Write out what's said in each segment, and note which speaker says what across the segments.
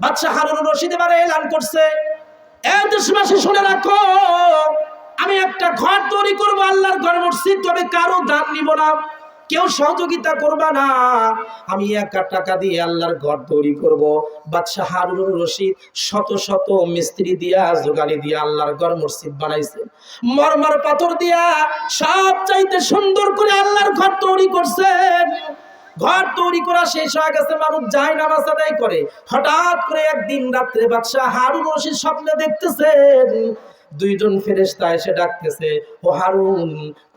Speaker 1: বাদশাহ হারুন রশিদ এবারে এলান করছে। এ দেশবাসী, শুনে রাখো, আমি একটা ঘর তৈরি করব, আল্লাহর ঘর মসজিদ, তবে কারও দান নিব না। কেউ সহযোগিতা করবা না। আমি একা টাকা দিয়ে আল্লাহর ঘর তৈরি করব। বাদশাহ হারুন রশিদ শত শত মিস্ত্রি দিয়া জোগালি দিয়া আল্লাহর ঘর মসজিদ বানাইছে। মরমর পাথর দিয়া সব চাইতে সুন্দর করে আল্লাহর ঘর তৈরি করছেন ঘর তৈরি করা শেষ হয়ে গেছে, মানুষ যায় নামাজ আদায় করে। হঠাৎ করে একদিন রাত্রে বাদশাহ হারুন রশিদ স্বপ্নে দেখতেছেন, দুইজন ফেরেশতা এসে ডাকতেছে, ও হারুন,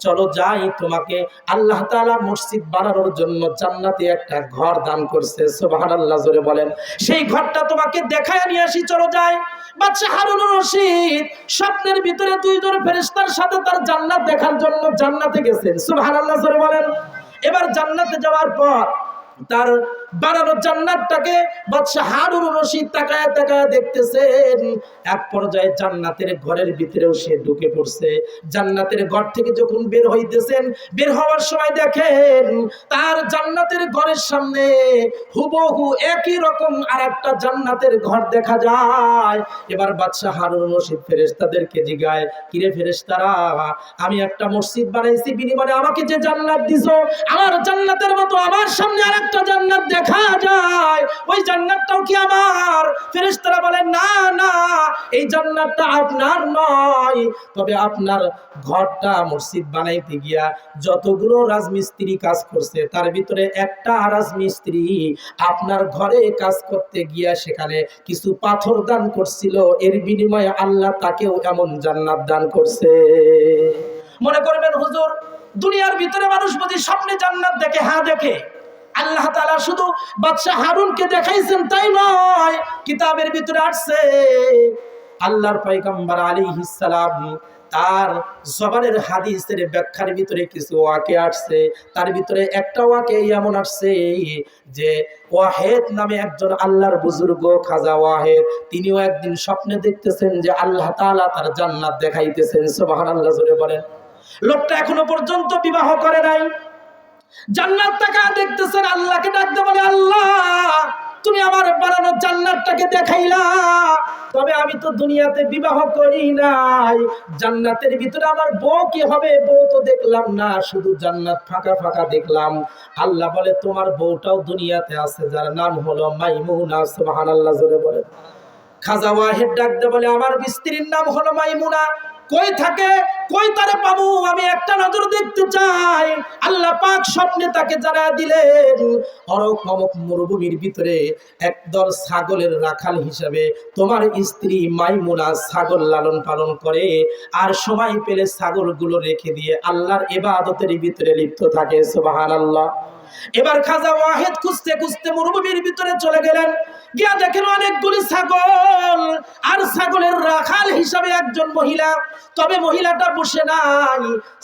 Speaker 1: চলো যাই, তোমাকে আল্লাহ তাআলা মসজিদ বানানোর জন্য জান্নাতে একটা ঘর দান করছে। সুবহানাল্লাহ, জোরে বলেন। সেই ঘরটা তোমাকে দেখায় নিয়ে আসি, চলো যাই। বাদশাহ হারুন রশিদ স্বপ্নের ভিতরে দুইজন ফেরেস্তার সাথে তার জান্নাত দেখার জন্য জান্নাতে গেছেন। সুবহানাল্লাহ, জোরে বলেন। এবার জান্নাতে যাওয়ার পর তার বানানো জান্নাতটাকে বাদশাহ হারুন রশিদ তাকায় তাকায় দেখতেছেন। এক পর্যায়ে জান্নাতের ঘরের ভিতরেও সে ঢুকে পড়ছে। জান্নাতের ঘর থেকে যখন বের হইতেছেন, বের হওয়ার সময় দেখেন তার জান্নাতের ঘরের সামনে হুবহু একই রকম আর একটা জান্নাতের ঘর দেখা যায়। এবার বাদশাহ হারুন রশিদ ফেরেশতাদেরকে জিগায়, কিরে ফেরেশতারা, আমি একটা মসজিদ বানাইছি, বিনিময়ে আমাকে যে জান্নাত দিছো, আমার জান্নাতের মতো আমার সামনে আর একটা জান্নাত দেখা যায়, ওই জান্নাতটাও কি আমার? ফেরেশতারা বলে, না না, এই জান্নাতটা আপনার নয়। তবে আপনার ঘরটা মসজিদ বানাইতে গিয়া যতগুলো রাজমিস্ত্রি কাজ করছে, তার ভিতরে একটা রাজমিস্ত্রি আপনার ঘরে কাজ করতে গিয়া সেখানে কিছু পাথর দান করছিল। এর বিনিময়ে আল্লাহ তাকেও এমন জান্নাত দান করছে। মনে করবেন, হুজুর, দুনিয়ার ভিতরে মানুষ বুঝি স্বপ্নে জান্নাত দেখে হ্যাঁ দেখে আল্লাহ তাআলা শুধু বাদশাহ হারুনকে দেখাইছেন, তাই নয়, কিতাবের ভিতরে আসছে, আল্লাহর পয়গম্বর আলাইহিস সালাম তার জবানের হাদিসের ব্যাখ্যার ভিতরে কিছু ওয়াকে আসছে, তার ভিতরে একটা ওয়াকে এমন আসছে যে ওয়াহেদ নামে একজন আল্লাহর বুজুর্গ খাজা ওয়াহেদ, তিনিও একদিন স্বপ্নে দেখতেছেন যে আল্লাহ তাআলা তার জান্নাত দেখাইতেছেন, সুবহানাল্লাহ জোরে বলেন। লোকটা এখনও পর্যন্ত বিবাহ করে নাই। জান্নাত টাকা দেখতেছেন, আল্লাহকে ডাকতে বলে, আল্লাহ, তুমি আমার বানানো জান্নাতটাকে দেখাইলা। তবে আমি তো দুনিয়াতে বিবাহ করি নাই। জান্নাতের ভিতরে আমার বউ কি হবে? বউ তো দেখলাম না, শুধু জান্নাত ফাঁকা ফাঁকা দেখলাম। আল্লাহ বলে, তোমার বউটাও দুনিয়াতে আছে, যার নাম হলো মাইমুনা, সুবহানাল্লাহ, জোরে বলে খাজা ওয়াহেদ ডাকতে বলে, আমার স্ত্রীর নাম হলো মাইমুনা। কই থাকে? কই তারে পাবো? আমি একটা নজর দেখতে চাই। আল্লাহ পাক স্বপ্নে তাকে জানা দিলেন, অরক মমক মরুভূমির ভিতরে একদল ছাগলের রাখাল হিসাবে তোমার স্ত্রী মাইমুনা ছাগল লালন পালন করে আর সময় পেলে ছাগলগুলো রেখে দিয়ে আল্লাহর এবাদতের ভিতরে লিপ্ত থাকে। সুবহানাল্লাহ। এবার খাজা ওয়াহেদ খুঁজতে খুঁজতে মরুভূমির ভিতরে চলে গেলেন। গিয়া দেখেন অনেকগুলি ছাগল। আর ছাগলের রাখাল হিসাবে একজন মহিলা। তবে মহিলাটা বসে নাই।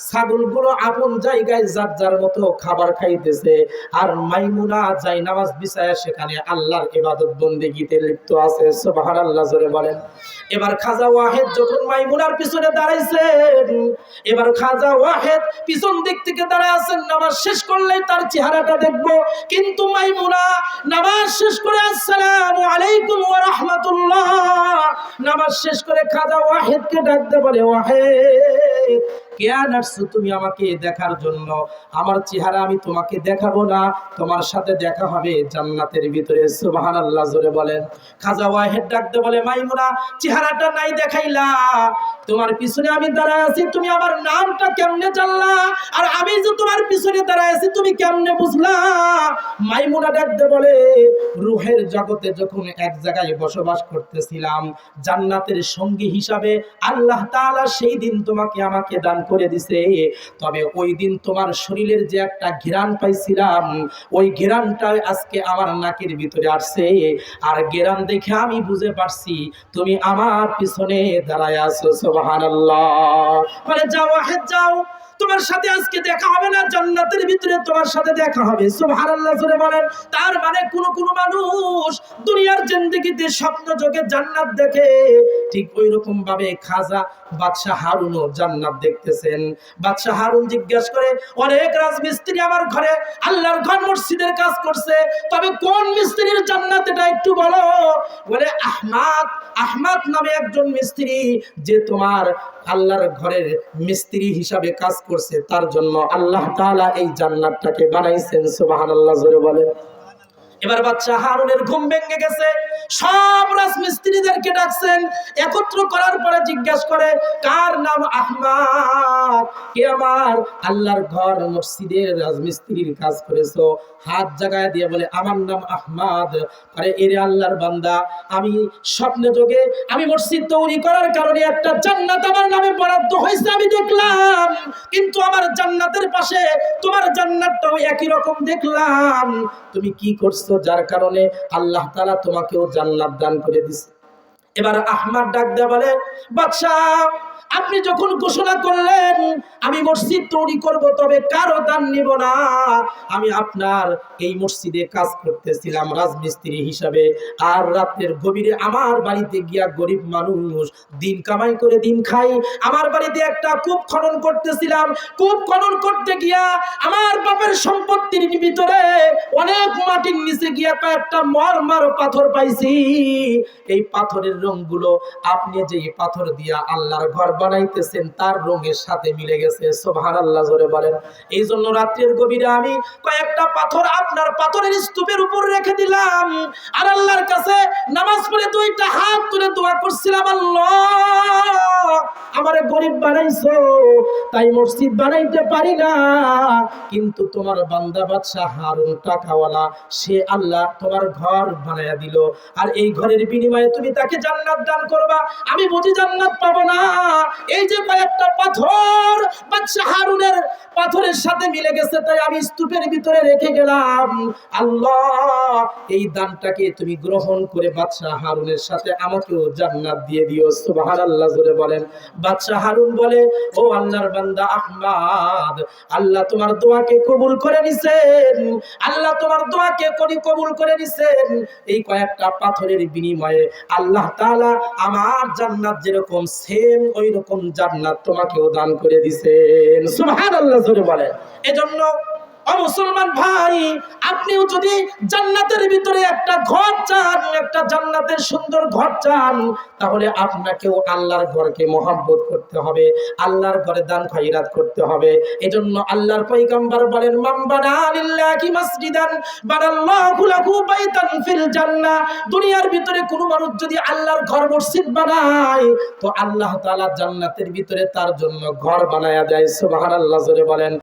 Speaker 1: ছাগলগুলো আপন জায়গায় যার যার মতো খাবার খাইতেছে। আর মাইমুনা যাই নামাজ বিছায়া সেখানে আল্লাহর ইবাদত বন্দেগীতে লিপ্ত আছে। সুবহানাল্লাহ, জোরে বলেন। এবার খাজা ওয়াহেদ যখন মাইমুনার পিছনে দাঁড়াইছেন, এবার খাজা ওয়াহেদ পিছন দিক থেকে দাঁড়ায় আছেন নামাজ শেষ করলেই তার চেহারাটা দেখব। কিন্তু মাইমুনা নামাজ শেষ করে আসসালামু আলাইকুম ওয়া রাহমাতুল্লাহ। নামাজ শেষ করে খাজা ওয়াহেদকে ডাকতে বলে, ওয়াহেদ কেন আসছো তুমি আমাকে দেখার জন্য। আমার চেহারা আমি তোমাকে দেখাবো না। তোমার সাথে দেখা হবে জান্নাতের ভিতরে। সুবহানাল্লাহ, জোরে বলেন। খাজা ওয়াহেদ ডাকতে বলে, মাইমুনা, চেহারাটা নাই দেখাইলা। তোমার পিছনে আমি দাঁড়ায় আছি। তুমি আমার নামটা কেমনে জানলা? আর আমি যে তোমার পিছনে দাঁড়ায় আছি, তুমি কেমনে বুঝলা? মাইমুনা ডাকতে বলে, রুহের জগতে যখন এক জায়গায় বসবাস করতেছিলাম, জান্নাতের সঙ্গী হিসাবে আল্লাহ তাআলা সেই দিন তোমাকে আমাকে দান করে দিছে। তবে ওই দিন তোমার শরীরের যে একটা ঘেরান পাইছিলাম, ওই ঘেরানটা আজকে আমার নাকের ভিতরে আসছে। আর ঘেরান দেখে আমি বুঝে পারছি, তুমি আমার পিছনে দাঁড়ায় আছো, সুবহানাল্লাহ। বলে, যাও যাও। তোমার সাথে আজকে দেখা হবে না, জান্নাতের ভিতরে তোমার সাথে দেখা হবে। সুবহানাল্লাহ, জোরে বলেন। তার মানে কোন কোন মানুষ দুনিয়ার জিন্দেগিতে স্বপ্ন যোগে জান্নাত দেখে। ঠিক ওই রকম ভাবে খাজা বাদশাহ হারুনও জান্নাত দেখতেছেন। বাদশাহ হারুন জিজ্ঞাসা করে, অনেক রাজমিস্ত্রি আমার ঘরে আল্লাহর ঘর মসজিদের কাজ করছে, তবে কোন মিস্ত্রির জান্নাত এটা একটু বলো? বলে, আহমাদ আহমাদ নামে একজন মিস্ত্রি যে তোমার আল্লাহর ঘরের মিস্ত্রি হিসাবে কাজ করছে, তার জন্য আল্লাহ তাআলা এই জান্নাতটাকে বানাইছেন, সুবহানাল্লাহ, জোরে বলে এবার বাচ্চা হারুনের ঘুম ভেঙে গেছে। সব রাজমিস্ত্রিদেরকে ডাকছেন, একত্র করার পরে জিজ্ঞাসা করে, কার নাম আহমাদ? কে আমার? আল্লাহর ঘর মসজিদের রাজমিস্ত্রির কাজ করেছ। হাত জাগায় দিয়ে বলে, আমার নাম আহমাদ। আরে, এরে আল্লাহর বান্দা, আমি স্বপ্নে যোগে, আমি মসজিদ তৈরি করার কারণে একটা জান্নাত আমার নামে বরাদ্দ হয়েছে, আমি দেখলাম। কিন্তু আমার জান্নাতের পাশে তোমার জান্নাতটাও একই রকম দেখলাম। তুমি কি করছ? যার কারণে আল্লাহ তালা তোমাকেও জান্নাত দান করে দিছে। এবার আহমাদ ডাক দেয়া বলে, বাদশাহ আপনি যখন ঘোষণা করলেন, আমি মসজিদ তৈরি করব, তবে কারও দান নিব না। আমি আপনার এই মসজিদে কাজ করতেছিলাম রাজমিস্ত্রি হিসাবে। আর রাতের গভীরে আমার বাড়িতে গিয়া গরিব মানুষ দিন কামাই করে দিন খাই আমার বাড়িতে একটা কূপ খনন করতেছিলাম। কূপ খনন করতে গিয়া আমার বাপের সম্পত্তির ভিতরে অনেক মাটির নিচে গিয়া কয়েকটা মরমার পাথর পাইছি। এই পাথরের রংগুলো আপনি যে পাথর দিয়া আল্লাহর ঘর বানাইতেছেন, তার রঙের সাথে মিলে গেছে। সোভান আল্লাহ জোরে বলেন। এই জন্য রাত্রের গভীরে আমি কয়েকটা পাথর আপনার পাথরের স্তূপের উপর রেখে দিলাম। আর আল্লাহর কাছে নামাজ পড়ে দুইটা হাত তুলে দোয়া করছিলাম, আল্লাহ, আমারে গরিব বানাইছো, তাই মসজিদ বানাইতে পারি না। কিন্তু তোমার বান্দা বাদশাহ হারুন টাকাওয়ালা, সে আল্লাহ তোমার ঘর বানাইয়া দিল। আর এই ঘরের বিনিময়ে তুমি তাকে জান্নাত দান করবা। আমি বুঝি জান্নাত পাবো না। এই যে কয়েকটা পাথর বাদশাহ হারুনের পাথরের সাথে মিলে গেছে, তাই আমি স্তূপের ভিতরে রেখে গেলাম। আল্লাহ, এই দানটাকে তুমি গ্রহণ করে বাদশাহ হারুনের সাথে আমাকেও জান্নাত দিয়ে দিও, সুবহানাল্লাহ জোরে বলেন। বাদশাহ হারুন বলে, ও আল্লাহর বান্দা আহমাদ, আল্লাহ তোমার দোয়াকে কবুল করে নিছেন, আল্লাহ তোমার দোয়াকে করি কবুল করে নিছেন। এই কয়েকটা পাথরের বিনিময়ে আল্লাহ তাআলা আমার জান্নাত যেরকম সেম ওই রকম জান্নাত তোমাকেও দান করে দিছেন। সুবহানাল্লাহ জোরে বলেন। এজন্য মুসলমান ভাই, আপনিও যদি জান্নাতের ভিতরে একটা ঘর চান, একটা জান্নাতের সুন্দর ঘর চান, তাহলে আপনাকেও আল্লাহর ঘরকে মহাব্বত করতে হবে, আল্লাহর ঘরে দান খয়রাত করতে হবে। এজন্য আল্লাহর পয়গম্বর বলেন, মান বানা লিল্লাহি মাসজিদান, বানাল্লাহু লাহু বাইতান ফিল জান্নাহ। দুনিয়ার ভিতরে কোনো মানুষ যদি আল্লাহর ঘর মসজিদ বানায়, তো আল্লাহ তাআলা জান্নাতের ভিতরে তার জন্য ঘর বানায়া দেয়, সুবহানাল্লাহ জোরে বলেন।